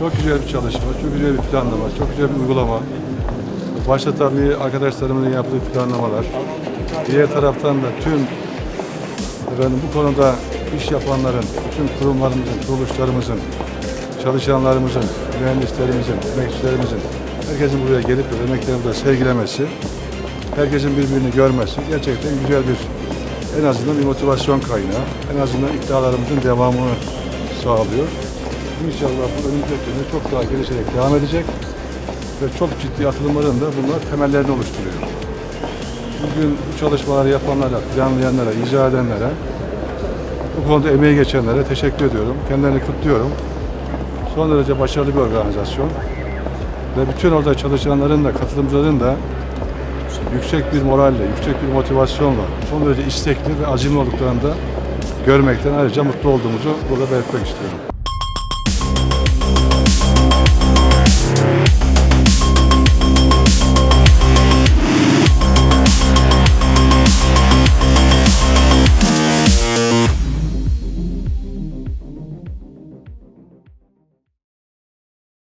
Çok güzel bir çalışma, çok güzel bir planlama, çok güzel bir uygulama. Başta tabii arkadaşlarımızın yaptığı planlamalar. Diğer taraftan da tüm efendim, bu konuda iş yapanların, bütün kurumlarımızın, kuruluşlarımızın, çalışanlarımızın, mühendislerimizin, emekçilerimizin, herkesin buraya gelip emeklerini burada sergilemesi, herkesin birbirini görmesi gerçekten güzel bir, en azından bir motivasyon kaynağı, en azından iddialarımızın devamını sağlıyor. İnşallah bu önümüzdeki dönemde çok daha gelişerek devam edecek ve çok ciddi atılımların da bunlar temellerini oluşturuyor. Bugün bu çalışmaları yapanlara, planlayanlara, icra edenlere, bu konuda emeği geçenlere teşekkür ediyorum. Kendilerini kutluyorum. Son derece başarılı bir organizasyon. Ve bütün orada çalışanların da, katılımcıların da yüksek bir moralle, yüksek bir motivasyonla, son derece istekli ve azimli olduklarını da görmekten ayrıca mutlu olduğumuzu burada belirtmek istiyorum.